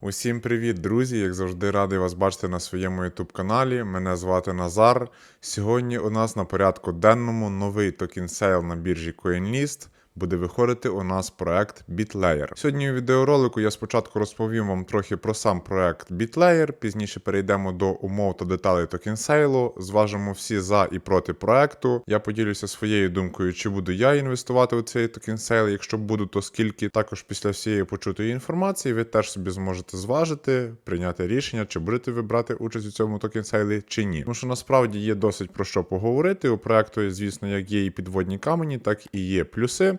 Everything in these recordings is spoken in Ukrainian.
Усім привіт, друзі! Як завжди, радий вас бачити на своєму YouTube каналі. Мене звати Назар. Сьогодні у нас на порядку денному новий токен сейл на біржі CoinList. Буде виходити у нас проект BitLayer. Сьогодні у відеоролику я спочатку розповім вам трохи про сам проект BitLayer, пізніше перейдемо до умов та деталей токенсейлу, зважимо всі за і проти проекту. Я поділюся своєю думкою, чи буду я інвестувати у цей токенсейл. Якщо буду, то скільки також після всієї почутої інформації ви теж собі зможете зважити, прийняти рішення, чи будете ви брати участь у цьому токенсейлі чи ні. Тому що насправді є досить про що поговорити. У проекту, звісно, як є і підводні камені, так і є плюси.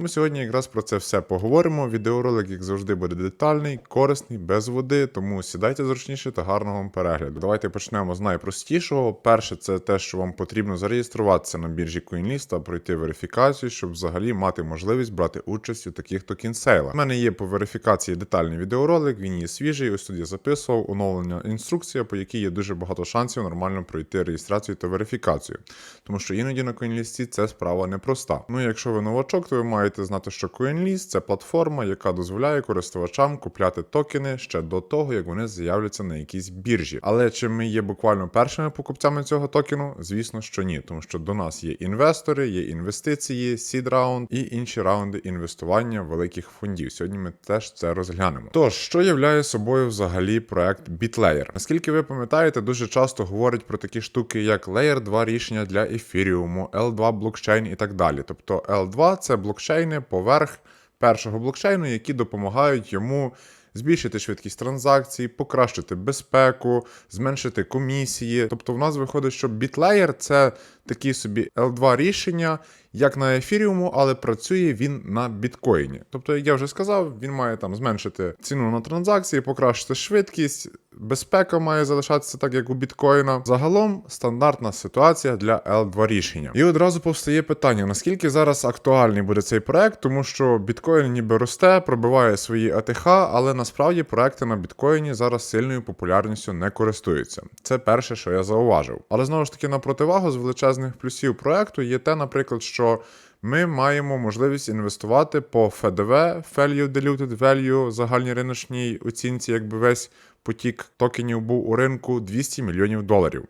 Тому сьогодні якраз про це все поговоримо. Відеоролик, як завжди, буде детальний, корисний, без води, тому сідайте зручніше та гарного вам перегляду. Давайте почнемо з найпростішого. Перше, це те, що вам потрібно зареєструватися на біржі CoinList та пройти верифікацію, щоб взагалі мати можливість брати участь у таких токенсейлах. У мене є по верифікації детальний відеоролик, він є свіжий. Ось тут я записував оновлення інструкція, по якій є дуже багато шансів нормально пройти реєстрацію та верифікацію. Тому що іноді на CoinList це справа непроста. Ну, якщо ви новачок, то ви маєте знати, що CoinList – це платформа, яка дозволяє користувачам купляти токени ще до того, як вони з'являться на якійсь біржі. Але чи ми є буквально першими покупцями цього токену? Звісно, що ні, тому що до нас є інвестори, є інвестиції, сід раунд і інші раунди інвестування великих фондів. Сьогодні ми теж це розглянемо. Тож, що являє собою взагалі проект BitLayer? Наскільки ви пам'ятаєте, дуже часто говорять про такі штуки, як Layer 2 рішення для ефіріуму, L2 блокчейн і так далі. Тобто L2 це блокчейни поверх першого блокчейну, які допомагають йому. Збільшити швидкість транзакцій, покращити безпеку, зменшити комісії. Тобто, в нас виходить, що BitLayer – це такі собі L2 рішення, як на ефіріуму, але працює він на біткоїні. Тобто, як я вже сказав, він має там зменшити ціну на транзакції, покращити швидкість, безпека має залишатися так, як у біткоїна. Загалом стандартна ситуація для L2 рішення. І одразу повстає питання: наскільки зараз актуальний буде цей проект, тому що біткоін ніби росте, пробиває свої АТХ, але насправді проекти на біткоїні зараз сильною популярністю не користуються. Це перше, що я зауважив. Але знову ж таки на противагу з величезних плюсів проекту є те, наприклад, що ми маємо можливість інвестувати по ФДВ, Value Diluted Value, загальній риночній оцінці, якби весь потік токенів був у ринку 200 мільйонів доларів.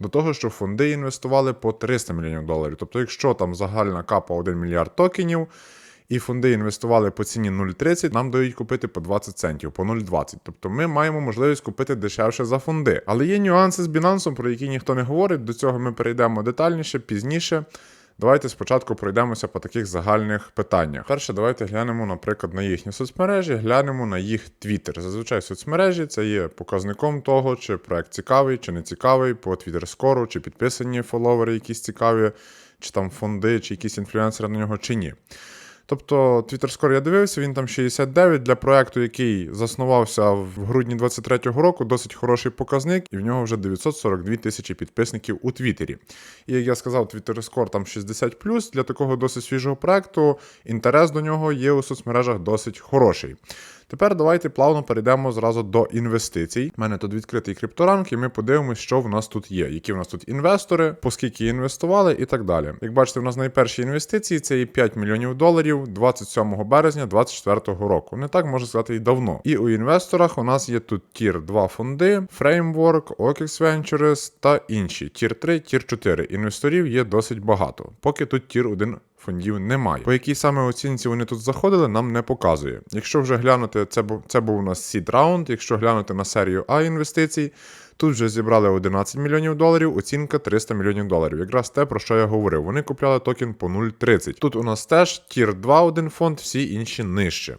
До того, що фонди інвестували по 300 мільйонів доларів. Тобто, якщо там загальна капа 1 мільярд токенів, і фонди інвестували по ціні 0,30, нам дають купити по 20 центів, по 0,20. Тобто ми маємо можливість купити дешевше за фонди. Але є нюанси з Binance, про які ніхто не говорить. До цього ми перейдемо детальніше, пізніше. Давайте спочатку пройдемося по таких загальних питаннях. Перше, давайте глянемо, наприклад, на їхні соцмережі, глянемо на їх твіттер. Зазвичай соцмережі це є показником того, чи проект цікавий, чи не цікавий, по твіттер скору, чи підписані фоловери, якісь цікаві, чи там фонди, чи якісь інфлюенсери на нього, чи ні. Тобто Twitter Score я дивився, він там 69 для проекту, який заснувався в грудні 23-го року, досить хороший показник, і в нього вже 942 тисячі підписників у Твіттері. І як я сказав, Twitter Score там 60 для такого досить свіжого проекту. Інтерес до нього є у соцмережах досить хороший. Тепер давайте плавно перейдемо зразу до інвестицій. У мене тут відкритий крипторанк, і ми подивимося, що в нас тут є, які в нас тут інвестори, по скільки інвестували і так далі. Як бачите, в нас найперші інвестиції це є 5 мільйонів доларів 27 березня 2024 року. Не так можна сказати і давно. І у інвесторах у нас є тут тір 2 фонди, Framework, OKX Ventures та інші. Тір 3, тір 4. Інвесторів є досить багато. Поки тут тір 1 фондів немає. По якій саме оцінці вони тут заходили, нам не показує. Якщо вже глянути, це був це був у нас сід раунд. Якщо глянути на серію А інвестицій, тут вже зібрали 11 мільйонів доларів, оцінка 300 мільйонів доларів. Якраз те, про що я говорив. Вони купляли токен по 0,30. Тут у нас теж тір 2 один фонд, всі інші нижче.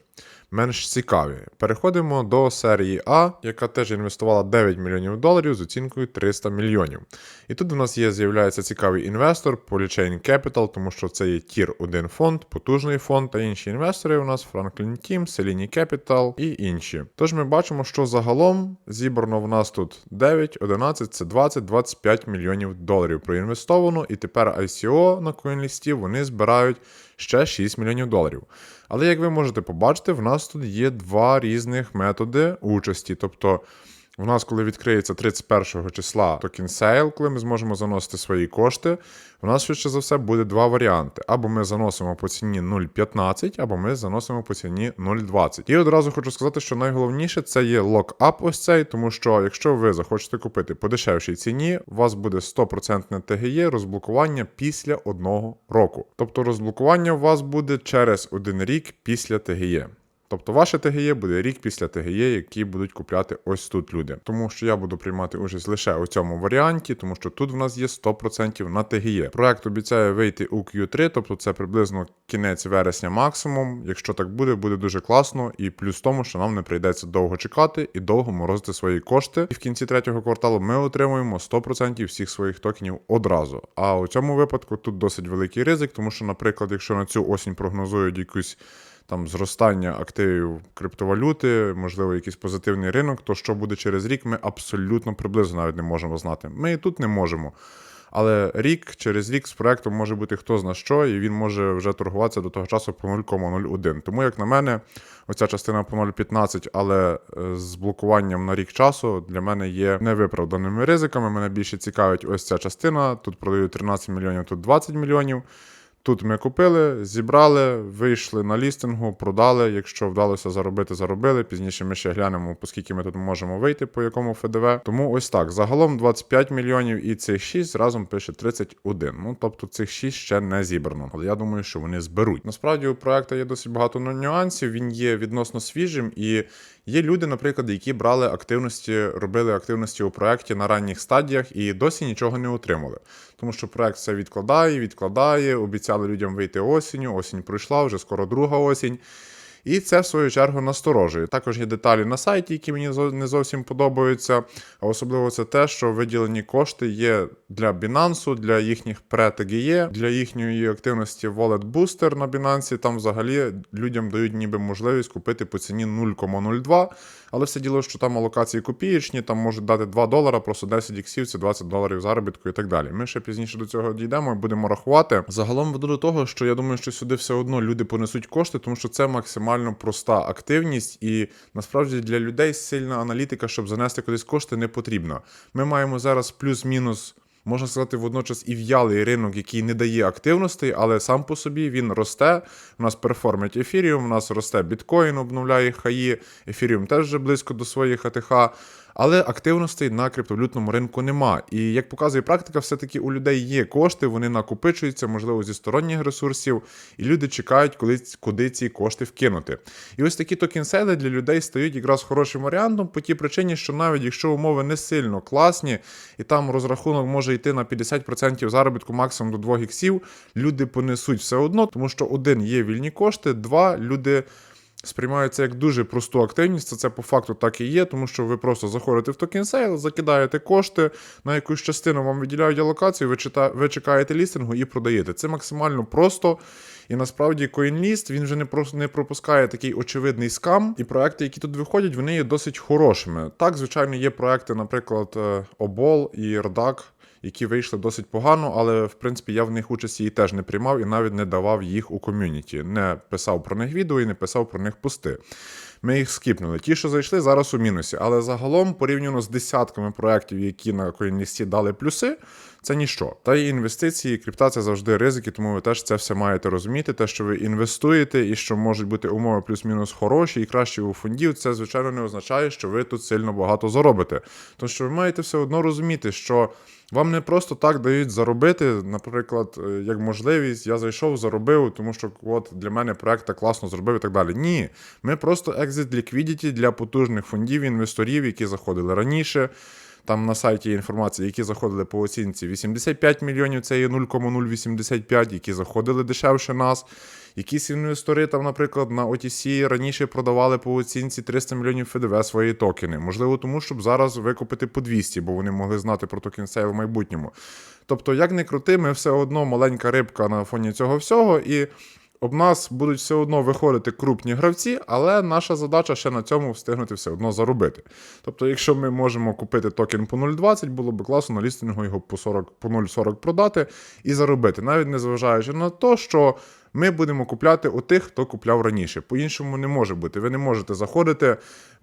Менш цікаві. Переходимо до серії А, яка теж інвестувала 9 мільйонів доларів з оцінкою 300 мільйонів. І тут у нас є, з'являється цікавий інвестор Polychain Capital, тому що це є тір 1 фонд, потужний фонд та інші інвестори. У нас Franklin Team, Selini Capital і інші. Тож ми бачимо, що загалом зібрано в нас тут 9, 11, це 20, 25 мільйонів доларів проінвестовано, і тепер ICO на CoinList вони збирають ще 6 мільйонів доларів. Але як ви можете побачити, в нас тут є два різних методи участі. Тобто У нас, коли відкриється 31 числа токен сейл, коли ми зможемо заносити свої кошти, у нас швидше за все буде два варіанти: або ми заносимо по ціні 0,15, або ми заносимо по ціні 0,20. І одразу хочу сказати, що найголовніше це є локап ось цей, тому що якщо ви захочете купити по дешевшій ціні, у вас буде 100% ТГЄ розблокування після одного року. Тобто розблокування у вас буде через один рік після ТГЄ. Тобто ваше ТГЄ буде рік після ТГЄ, які будуть купляти ось тут люди. Тому що я буду приймати участь лише у цьому варіанті, тому що тут в нас є 100% на ТГЄ. Проект обіцяє вийти у Q3, тобто це приблизно кінець вересня максимум. Якщо так буде, буде дуже класно. І плюс тому, що нам не прийдеться довго чекати і довго морозити свої кошти. І в кінці третього кварталу ми отримуємо 100% всіх своїх токенів одразу. А у цьому випадку тут досить великий ризик, тому що, наприклад, якщо на цю осінь прогнозують якусь там зростання активів криптовалюти, можливо, якийсь позитивний ринок, то що буде через рік, ми абсолютно приблизно навіть не можемо знати. Ми і тут не можемо. Але рік через рік з проектом може бути хто зна що, і він може вже торгуватися до того часу по 0,01. Тому, як на мене, оця частина по 0,15, але е, з блокуванням на рік часу для мене є невиправданими ризиками. Мене більше цікавить ось ця частина. Тут продають 13 мільйонів, тут 20 мільйонів. Тут ми купили, зібрали, вийшли на лістингу, продали. Якщо вдалося заробити, заробили. Пізніше ми ще глянемо, по скільки ми тут можемо вийти, по якому ФДВ. Тому ось так. Загалом 25 мільйонів і цих 6 разом пише 31. Ну тобто цих 6 ще не зібрано. Але я думаю, що вони зберуть. Насправді у проекту є досить багато нюансів. Він є відносно свіжим і. Є люди, наприклад, які брали активності, робили активності у проєкті на ранніх стадіях і досі нічого не отримали. Тому що проєкт все відкладає, відкладає, обіцяли людям вийти осінню, осінь пройшла, вже скоро друга осінь. І це в свою чергу насторожує. Також є деталі на сайті, які мені не зовсім подобаються. А особливо це те, що виділені кошти є для Binance, для їхніх пре-ТГЄ, для їхньої активності Wallet Booster на Binance. Там взагалі людям дають ніби можливість купити по ціні 0,02. Але все діло, що там алокації копієчні, там можуть дати 2 долара, просто 10 іксів, це 20 доларів заробітку і так далі. Ми ще пізніше до цього дійдемо і будемо рахувати. Загалом веду до того, що я думаю, що сюди все одно люди понесуть кошти, тому що це максимально проста активність, і насправді для людей сильна аналітика, щоб занести кудись кошти, не потрібна. Ми маємо зараз плюс-мінус. Можна сказати, водночас і в'ялий ринок, який не дає активності, але сам по собі він росте. У нас перформить ефіріум, у нас росте біткоін, обновляє хаї. Ефіріум теж вже близько до своїх АТХ. Але активностей на криптовалютному ринку нема. І як показує практика, все-таки у людей є кошти, вони накопичуються, можливо, зі сторонніх ресурсів, і люди чекають, коли, куди ці кошти вкинути. І ось такі токен-сейли для людей стають якраз хорошим варіантом по тій причині, що навіть якщо умови не сильно класні, і там розрахунок може йти на 50% заробітку максимум до 2 іксів, люди понесуть все одно, тому що один є вільні кошти, два люди. Сприймається як дуже просту активність, це, це по факту так і є, тому що ви просто заходите в токен сейл, закидаєте кошти, на якусь частину вам виділяють алокацію, ви, чита, ви чекаєте лістингу і продаєте. Це максимально просто. І насправді CoinList, він вже не просто не пропускає такий очевидний скам. І проекти, які тут виходять, вони є досить хорошими. Так, звичайно, є проекти, наприклад, е, Обол і Рдак. Які вийшли досить погано, але в принципі я в них участі і теж не приймав і навіть не давав їх у ком'юніті. Не писав про них відео і не писав про них пости. Ми їх скіпнули. Ті, що зайшли, зараз у мінусі. Але загалом, порівняно з десятками проєктів, які на CoinList дали плюси, це ніщо. Та й інвестиції, і крипта це завжди ризики, тому ви теж це все маєте розуміти. Те, що ви інвестуєте, і що можуть бути умови плюс-мінус хороші і кращі у фондів, це звичайно не означає, що ви тут сильно багато заробите. Тому що ви маєте все одно розуміти, що. Вам не просто так дають заробити, наприклад, е, як можливість, я зайшов, заробив, тому що от для мене проект так класно зробив і так далі. Ні, ми просто екзит liquidity для потужних фондів, інвесторів, які заходили раніше. Там на сайті є інформація, які заходили по оцінці 85 мільйонів, це є 0,085, які заходили дешевше нас. Якісь інвестори, там, наприклад, на OTC раніше продавали по оцінці 300 мільйонів ФДВ свої токени. Можливо, тому щоб зараз викупити по 200, бо вони могли знати про токен сейл в майбутньому. Тобто, як не крути, ми все одно маленька рибка на фоні цього всього, і об нас будуть все одно виходити крупні гравці, але наша задача ще на цьому встигнути все одно заробити. Тобто, якщо ми можемо купити токен по 0,20, було б класно на лістингу його по 40, по 0,40 продати і заробити, навіть незважаючи на те, що Ми будемо купляти у тих, хто купляв раніше. По-іншому не може бути. Ви не можете заходити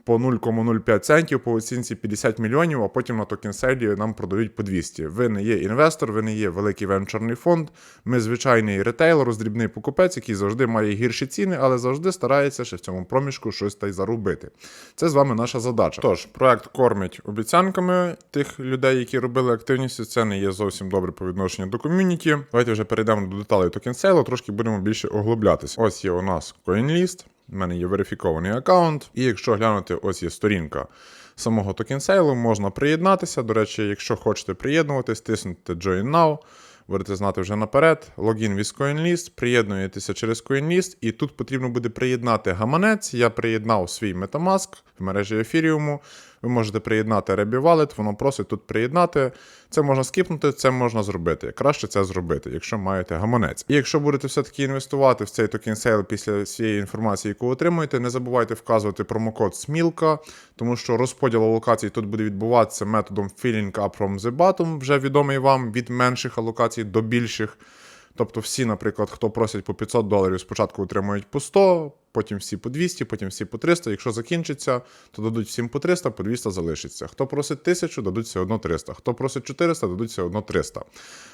по 0,05 центів по оцінці 50 мільйонів, а потім на токенселі нам продають по 200. Ви не є інвестор, ви не є великий венчурний фонд. Ми звичайний ретейл, роздрібний покупець, який завжди має гірші ціни, але завжди старається ще в цьому проміжку щось та й заробити. Це з вами наша задача. Тож, проект кормить обіцянками тих людей, які робили активність. Це не є зовсім добре по відношенню до ком'юніті. Давайте вже перейдемо до деталей токенсейлу, трошки будемо більше оглублятися. Ось є у нас CoinList. У мене є верифікований аккаунт, і якщо глянути, ось є сторінка самого токенсейлу, можна приєднатися. До речі, якщо хочете приєднуватись, тиснете Join Now, будете знати вже наперед. Логін від CoinList, приєднуєтеся через CoinList, і тут потрібно буде приєднати гаманець. Я приєднав свій Metamask в мережі Ethereum. Ви можете приєднати Rebby Wallet, воно просить тут приєднати. Це можна скіпнути, це можна зробити. Краще це зробити, якщо маєте гаманець. І якщо будете все-таки інвестувати в цей токен сейл після всієї інформації, яку отримуєте, не забувайте вказувати промокод СМІЛКА, тому що розподіл алокацій тут буде відбуватися методом filling up from the bottom, вже відомий вам від менших алокацій до більших. Тобто всі, наприклад, хто просять по 500 доларів, спочатку отримують по 100, потім всі по 200, потім всі по 300. Якщо закінчиться, то дадуть всім по 300, по 200 залишиться. Хто просить 1000, дадуть все одно 300. Хто просить 400, дадуть все одно 300.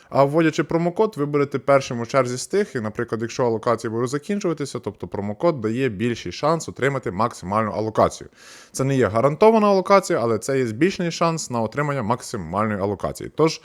А вводячи промокод, ви будете першим у черзі з тих, і, наприклад, якщо алокації будуть закінчуватися, тобто промокод дає більший шанс отримати максимальну алокацію. Це не є гарантована алокація, але це є збільшений шанс на отримання максимальної алокації. Тож.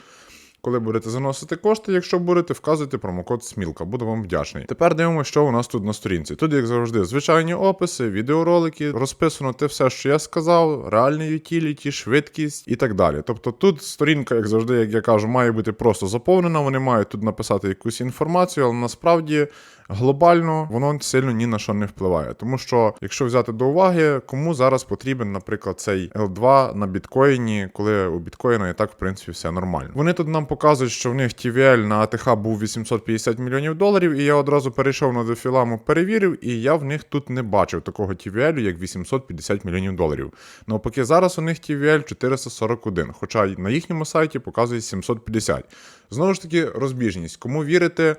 Коли будете заносити кошти, якщо будете, вказуйте промокод Смілка, буду вам вдячний. Тепер дивимося, що у нас тут на сторінці. Тут, як завжди, звичайні описи, відеоролики, розписано те все, що я сказав, реальний ютіліті, швидкість і так далі. Тобто тут сторінка, як завжди, як я кажу, має бути просто заповнена. Вони мають тут написати якусь інформацію, але насправді глобально воно сильно ні на що не впливає. Тому що, якщо взяти до уваги, кому зараз потрібен, наприклад, цей L2 на біткоїні, коли у біткоїна і так, в принципі, все нормально. Вони тут нам показують, що в них TVL на АТХ був 850 мільйонів доларів, і я одразу перейшов на дефіламу, перевірив, і я в них тут не бачив такого TVL, як 850 мільйонів доларів. Навпаки, зараз у них TVL 441, хоча на їхньому сайті показує 750. Знову ж таки, розбіжність. Кому вірити?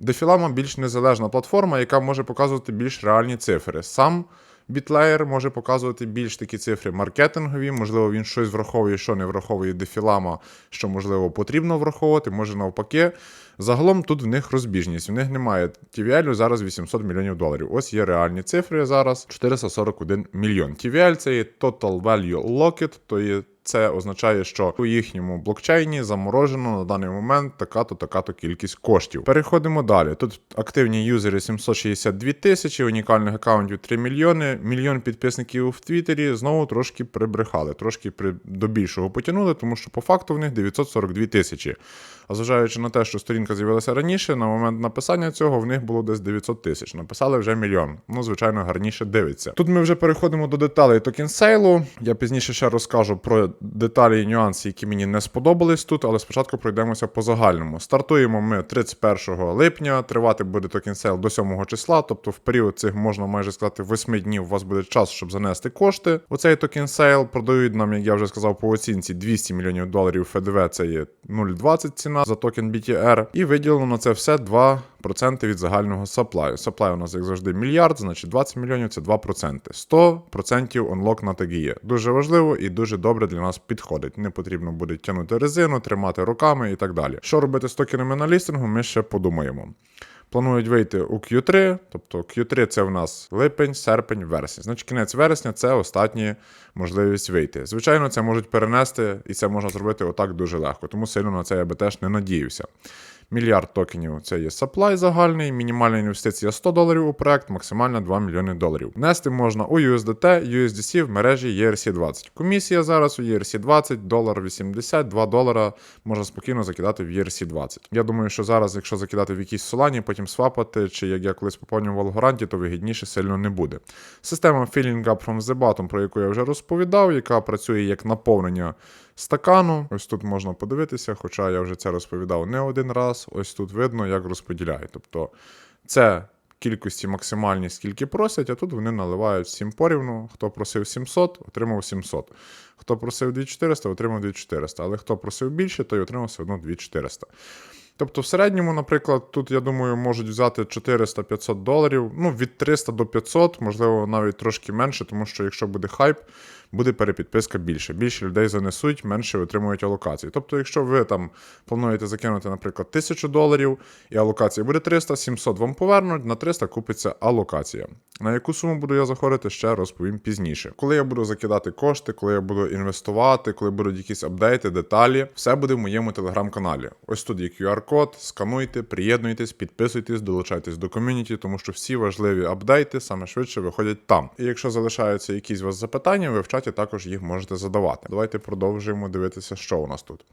Дефілама більш незалежна платформа, яка може показувати більш реальні цифри. Сам бітлеєр може показувати більш такі цифри маркетингові, можливо, він щось враховує, що не враховує дефілама, що можливо потрібно враховувати, може навпаки. Загалом тут в них розбіжність. В них немає TVL зараз 800 мільйонів доларів. Ось є реальні цифри зараз 441 мільйон. TVL це є Total Value Locked, то є це означає, що у їхньому блокчейні заморожено на даний момент така-то така-то кількість коштів. Переходимо далі. Тут активні юзери 762 тисячі, унікальних аккаунтів 3 мільйони, мільйон підписників в Твіттері знову трошки прибрехали, трошки при... до більшого потягнули, тому що по факту в них 942 тисячі. А зважаючи на те, що сторінка з'явилася раніше, на момент написання цього в них було десь 900 тисяч. Написали вже мільйон. Ну, звичайно, гарніше дивиться. Тут ми вже переходимо до деталей токенсейлу. Я пізніше ще розкажу про деталі і нюанси, які мені не сподобались тут, але спочатку пройдемося по загальному. Стартуємо ми 31 липня, тривати буде токенсейл до 7 числа, тобто в період цих можна майже сказати 8 днів у вас буде час, щоб занести кошти. У цей токенсейл продають нам, як я вже сказав, по оцінці 200 мільйонів доларів ФДВ, це є 0,20 ціна за токен BTR, і виділено на це все 2% від загального саплаю. Саплай у нас, як завжди, мільярд, значить 20 мільйонів це 2%. 100% онлок на тагіє. Дуже важливо і дуже добре для нас підходить. Не потрібно буде тягнути резину, тримати руками і так далі. Що робити з токенами на лістингу, ми ще подумаємо. Планують вийти у Q3, тобто Q3 це в нас липень, серпень, вересень. Значить, кінець вересня це остання можливість вийти. Звичайно, це можуть перенести, і це можна зробити отак дуже легко, тому сильно на це я би теж не надіявся. Мільярд токенів це є саплай загальний, мінімальна інвестиція 100 доларів у проект, максимальна 2 мільйони доларів. Нести можна у USDT, USDC в мережі ERC20. Комісія зараз у ERC20, долар 80, 2 долара можна спокійно закидати в ERC20. Я думаю, що зараз, якщо закидати в якісь солані, потім свапати, чи як я колись поповнював Алгоранті, то вигідніше сильно не буде. Система Filling Up from the Bottom, про яку я вже розповідав, яка працює як наповнення стакану. Ось тут можна подивитися, хоча я вже це розповідав не один раз. Ось тут видно, як розподіляють. Тобто це кількості максимальні, скільки просять, а тут вони наливають всім порівну. Хто просив 700, отримав 700. Хто просив 2400, отримав 2400. Але хто просив більше, той отримав все одно 2400. Тобто, в середньому, наприклад, тут, я думаю, можуть взяти 400-500 доларів, ну, від 300 до 500, можливо, навіть трошки менше, тому що якщо буде хайп, буде перепідписка більше. Більше людей занесуть, менше отримують алокації. Тобто, якщо ви там плануєте закинути, наприклад, 1000 доларів, і алокація буде 300, 700 вам повернуть, на 300 купиться алокація. На яку суму буду я заходити, ще розповім пізніше. Коли я буду закидати кошти, коли я буду інвестувати, коли будуть якісь апдейти, деталі, все буде в моєму телеграм-каналі. Ось тут є QR-код, скануйте, приєднуйтесь, підписуйтесь, долучайтесь до ком'юніті, тому що всі важливі апдейти саме швидше виходять там. І якщо залишаються якісь у вас запитання, ви в чаті також їх можете задавати. Давайте продовжуємо дивитися, що у нас тут.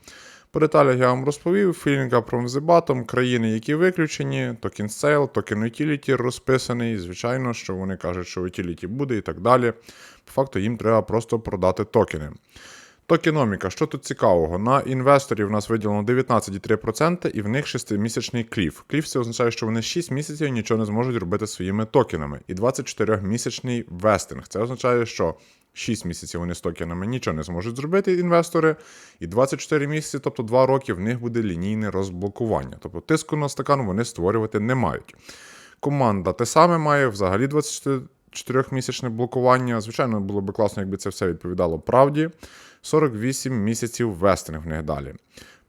По деталях я вам розповів, філінга про Bottom, країни, які виключені, токен сейл, токен utility розписаний. Звичайно, що вони кажуть, що utility буде і так далі. По факту їм треба просто продати токени. Токеноміка, що тут цікавого? На інвесторів у нас виділено 19,3% і в них 6-місячний кліф. Кліф це означає, що вони 6 місяців нічого не зможуть робити своїми токенами. І 24-місячний вестинг. Це означає, що 6 місяців вони з токенами нічого не зможуть зробити інвестори, і 24 місяці, тобто 2 роки, в них буде лінійне розблокування. Тобто тиску на стакан вони створювати не мають. Команда те саме має взагалі 24-місячне блокування. Звичайно, було б класно, якби це все відповідало правді. 48 місяців вестинг в них далі.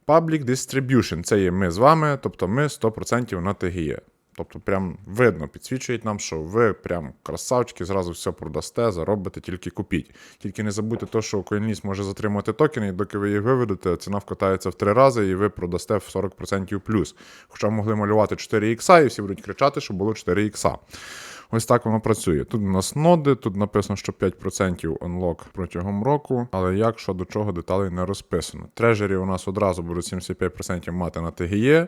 Public Distribution це є ми з вами, тобто ми 100% на ТГЄ. Тобто, прям видно, підсвічують нам, що ви прям красавчики, зразу все продасте, заробите, тільки купіть. Тільки не забудьте то, що CoinList може затримати токени, і доки ви їх виведете, ціна вкатається в три рази, і ви продасте в 40% плюс. Хоча могли малювати 4 ікса, і всі будуть кричати, що було 4 ікса. Ось так воно працює. Тут у нас ноди, тут написано, що 5% онлок протягом року, але як що до чого деталей не розписано. Трежері у нас одразу будуть 75% мати на ТГЄ.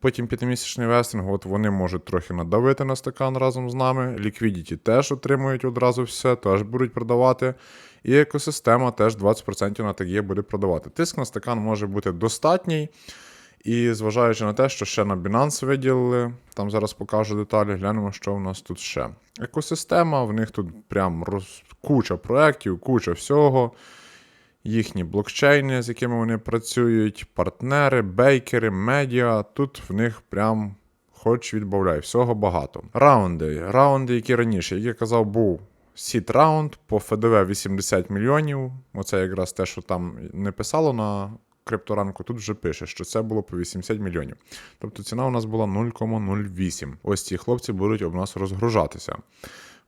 Потім п'ятимісячний вестинг, от вони можуть трохи надавити на стакан разом з нами. Liquidity теж отримують одразу все, теж будуть продавати. І екосистема теж 20% на ТГЄ буде продавати. Тиск на стакан може бути достатній. І зважаючи на те, що ще на Binance виділили, там зараз покажу деталі, глянемо, що в нас тут ще. Екосистема, в них тут прям роз... куча проєктів, куча всього. Їхні блокчейни, з якими вони працюють, партнери, бейкери, медіа. Тут в них прям хоч відбавляй, всього багато. Раунди. Раунди, які раніше, як я казав, був сіт раунд по ФДВ 80 мільйонів. Оце якраз те, що там не писало на крипторанку, тут вже пише, що це було по 80 мільйонів. Тобто ціна у нас була 0,08. Ось ці хлопці будуть об нас розгружатися.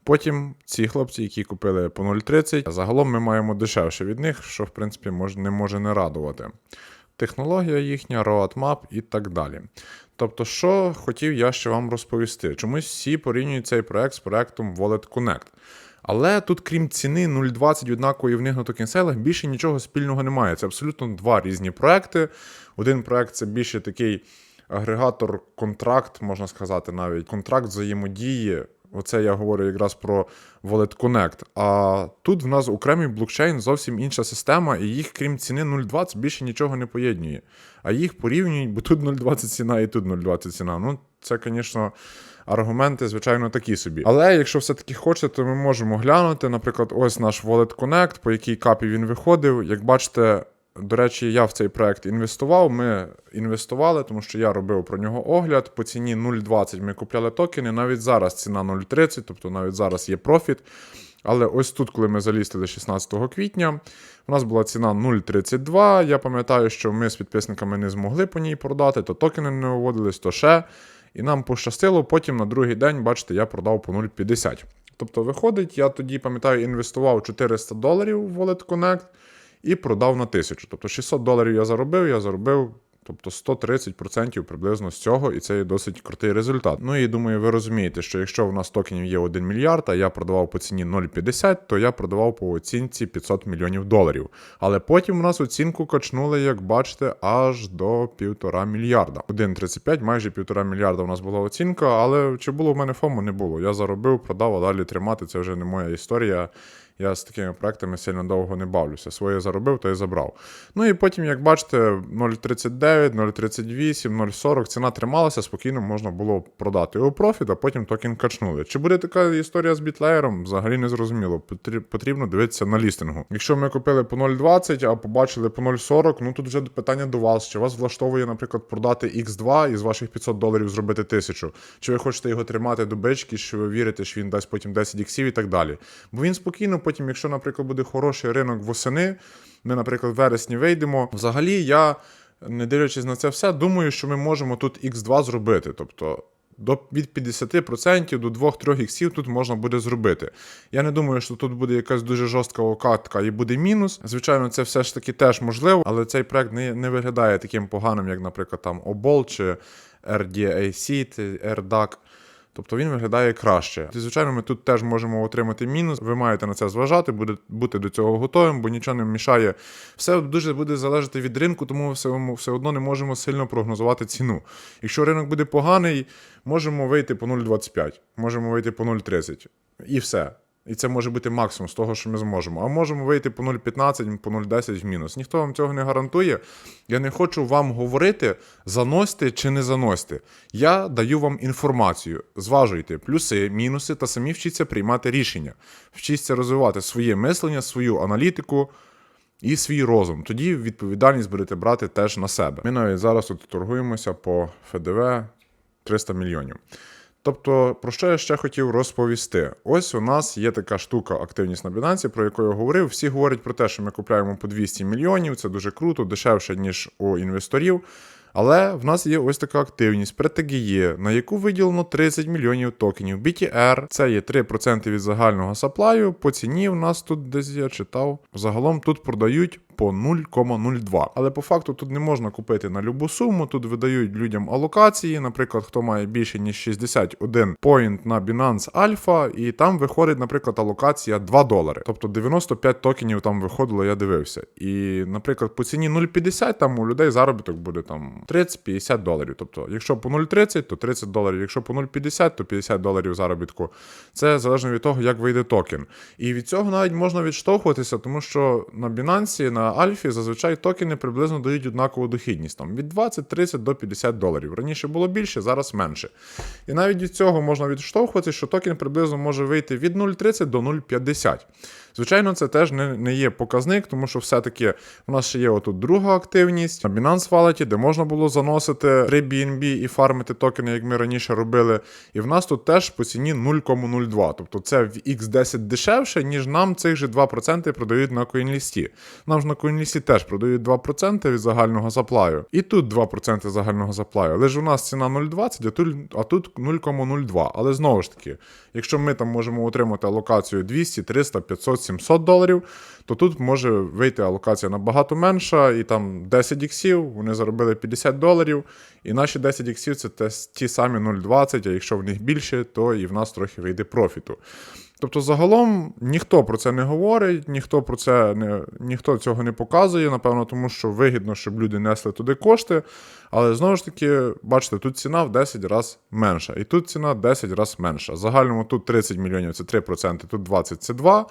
Потім ці хлопці, які купили по 0,30, загалом ми маємо дешевше від них, що в принципі мож, не може не радувати. Технологія їхня, roadmap і так далі. Тобто, що хотів я ще вам розповісти? Чомусь всі порівнюють цей проект з проектом Wallet Connect. Але тут, крім ціни 0,20 однакової в них на токенселах, більше нічого спільного немає. Це абсолютно два різні проекти. Один проект це більше такий агрегатор, контракт, можна сказати, навіть контракт взаємодії. Оце я говорю якраз про Wallet Connect. А тут в нас окремий блокчейн, зовсім інша система, і їх, крім ціни 0,20, більше нічого не поєднує. А їх порівнюють, бо тут 0,20 ціна і тут 0,20 ціна. Ну, це, звісно. Аргументи, звичайно, такі собі. Але якщо все-таки хочете, то ми можемо глянути. Наприклад, ось наш Wallet Connect, по якій капі він виходив. Як бачите, до речі, я в цей проект інвестував. Ми інвестували, тому що я робив про нього огляд. По ціні 0,20 ми купляли токени. Навіть зараз ціна 0,30, тобто навіть зараз є профіт. Але ось тут, коли ми залістили 16 квітня, у нас була ціна 0,32. Я пам'ятаю, що ми з підписниками не змогли по ній продати, то токени не виводились, то ще. І нам пощастило, потім на другий день, бачите, я продав по 0,50. Тобто, виходить, я тоді, пам'ятаю, інвестував 400 доларів в Wallet Connect і продав на 1000. Тобто 600 доларів я заробив, я заробив. Тобто 130% приблизно з цього, і це є досить крутий результат. Ну і думаю, ви розумієте, що якщо в нас токенів є 1 мільярд, а я продавав по ціні 0,50, то я продавав по оцінці 500 мільйонів доларів. Але потім у нас оцінку качнули, як бачите, аж до 1,5 мільярда. 1,35, майже 1,5 мільярда у нас була оцінка, але чи було в мене фому, не було. Я заробив, продав, а далі тримати це вже не моя історія. Я з такими проектами сильно довго не бавлюся. Своє заробив, то і забрав. Ну і потім, як бачите, 0,39. 0,39, 0,38, 0,40. Ціна трималася, спокійно можна було продати його профіт, а потім токен качнули. Чи буде така історія з бітлеєром? Взагалі не зрозуміло. Потрібно дивитися на лістингу. Якщо ми купили по 0,20, а побачили по 0,40, ну тут вже питання до вас. Чи вас влаштовує, наприклад, продати X2 і з ваших 500 доларів зробити 1000? Чи ви хочете його тримати до бички, що ви вірите, що він дасть потім 10 іксів і так далі? Бо він спокійно якщо, наприклад, буде хороший ринок восени, ми, наприклад, в вересні вийдемо. Взагалі, я, не дивлячись на це все, думаю, що ми можемо тут X2 зробити. Тобто до від 50% до 2-3 іксів тут можна буде зробити. Я не думаю, що тут буде якась дуже жорстка окатка і буде мінус. Звичайно, це все ж таки теж можливо, але цей проект не, не виглядає таким поганим, як, наприклад, там OBOL чи RDAC, RDAC. Тобто він виглядає краще. І, звичайно, ми тут теж можемо отримати мінус. Ви маєте на це зважати, буде бути до цього готовим, бо нічого не мішає. Все дуже буде залежати від ринку, тому ми все, все одно не можемо сильно прогнозувати ціну. Якщо ринок буде поганий, можемо вийти по 0,25, можемо вийти по 0,30 і все. І це може бути максимум з того, що ми зможемо. А можемо вийти по 0,15, по 0,10 в мінус. Ніхто вам цього не гарантує. Я не хочу вам говорити, заносьте чи не заносьте. Я даю вам інформацію. Зважуйте плюси, мінуси та самі вчіться приймати рішення. Вчіться розвивати своє мислення, свою аналітику. І свій розум. Тоді відповідальність будете брати теж на себе. Ми навіть зараз тут торгуємося по ФДВ 300 мільйонів. Тобто, про що я ще хотів розповісти? Ось у нас є така штука, активність на Binance, про яку я говорив. Всі говорять про те, що ми купляємо по 200 мільйонів, це дуже круто, дешевше, ніж у інвесторів. Але в нас є ось така активність при на яку виділено 30 мільйонів токенів. BTR це є 3% від загального саплаю. По ціні в нас тут десь я читав. Загалом тут продають по 0,02. Але по факту тут не можна купити на любу суму. Тут видають людям алокації. Наприклад, хто має більше ніж 61 поінт на Binance Alpha, і там виходить, наприклад, алокація 2 долари. Тобто 95 токенів там виходило, я дивився. І, наприклад, по ціні 0,50 там у людей заробіток буде там 30-50 доларів. Тобто, якщо по 0,30, то 30 доларів, якщо по 0,50, то 50 доларів заробітку. Це залежно від того, як вийде токен. І від цього навіть можна відштовхуватися, тому що на Binance, на Альфі зазвичай токени приблизно дають однакову дохідність там від 20-30 до 50 доларів. Раніше було більше, зараз менше. І навіть від цього можна відштовхуватися, що токен приблизно може вийти від 0,30 до 0,50. Звичайно, це теж не, не є показник, тому що все-таки в нас ще є отут друга активність на Binance Wallet, де можна було заносити 3 BNB і фармити токени, як ми раніше робили. І в нас тут теж по ціні 0,02. Тобто це в X10 дешевше, ніж нам цих же 2% продають на CoinList. Нам ж на CoinList теж продають 2% від загального заплаю. І тут 2% загального заплаю. Але ж у нас ціна 0,20, а тут, а тут 0,02. Але знову ж таки, якщо ми там можемо отримати алокацію 200, 300, 500, 700 доларів, то тут може вийти алокація набагато менша, і там 10 іксів, вони заробили 50 доларів, і наші 10 іксів це ті самі 0,20, а якщо в них більше, то і в нас трохи вийде профіту. Тобто, загалом ніхто про це не говорить, ніхто про це не ніхто цього не показує, напевно, тому що вигідно, щоб люди несли туди кошти. Але знову ж таки, бачите, тут ціна в 10 разів менша, і тут ціна 10 разів менша. Загальному тут 30 мільйонів це 3%, тут 20 це 2%.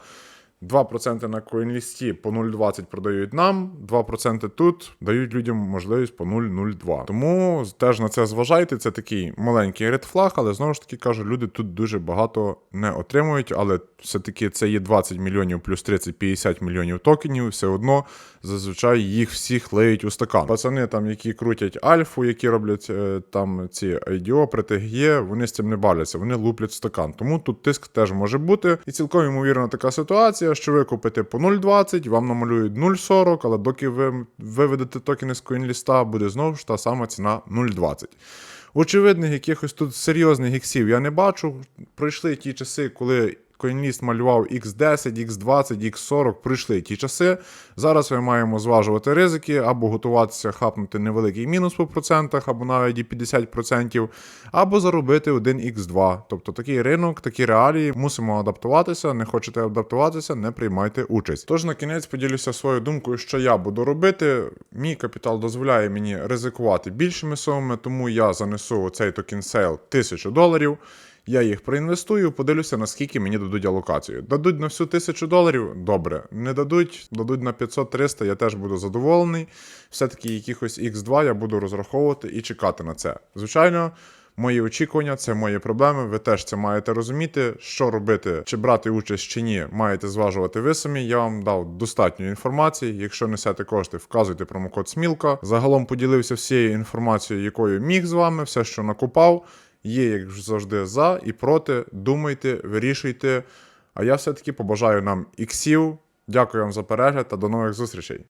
2% на CoinList по 0,20 продають нам, 2% тут дають людям можливість по 0,02. Тому теж на це зважайте. Це такий маленький редфлаг, але знову ж таки кажу, люди тут дуже багато не отримують, але все-таки це є 20 мільйонів плюс 30-50 мільйонів токенів. Все одно зазвичай їх всіх леють у стакан. Пацани, там, які крутять альфу, які роблять е, там ці IDO, при вони з цим не бавляться, вони луплять стакан. Тому тут тиск теж може бути. І цілком ймовірна така ситуація, що ви купите по 0,20, вам намалюють 0,40, але доки ви виведете токени з коінліста, буде знову ж та сама ціна 0,20. Очевидних якихось тут серйозних іксів я не бачу. Пройшли ті часи, коли CoinList малював X10, X20, X40, прийшли ті часи. Зараз ми маємо зважувати ризики або готуватися хапнути невеликий мінус по процентах, або навіть і 50%, або заробити один X2. Тобто такий ринок, такі реалії, мусимо адаптуватися. Не хочете адаптуватися, не приймайте участь. Тож на кінець поділюся своєю думкою, що я буду робити. Мій капітал дозволяє мені ризикувати більшими сумами, тому я занесу цей токен сейл 1000 доларів. Я їх проінвестую, подивлюся, наскільки мені дадуть алокацію. Дадуть на всю тисячу доларів, добре. Не дадуть, дадуть на 500-300, я теж буду задоволений. Все-таки якихось X2 я буду розраховувати і чекати на це. Звичайно. Мої очікування, це мої проблеми. Ви теж це маєте розуміти. Що робити, чи брати участь чи ні, маєте зважувати ви самі. Я вам дав достатньо інформації. Якщо несете кошти, вказуйте промокод Смілка. Загалом поділився всією інформацією, якою міг з вами, все, що накопав. Є, як завжди, за і проти. Думайте, вирішуйте. А я все-таки побажаю нам іксів. Дякую вам за перегляд та до нових зустрічей.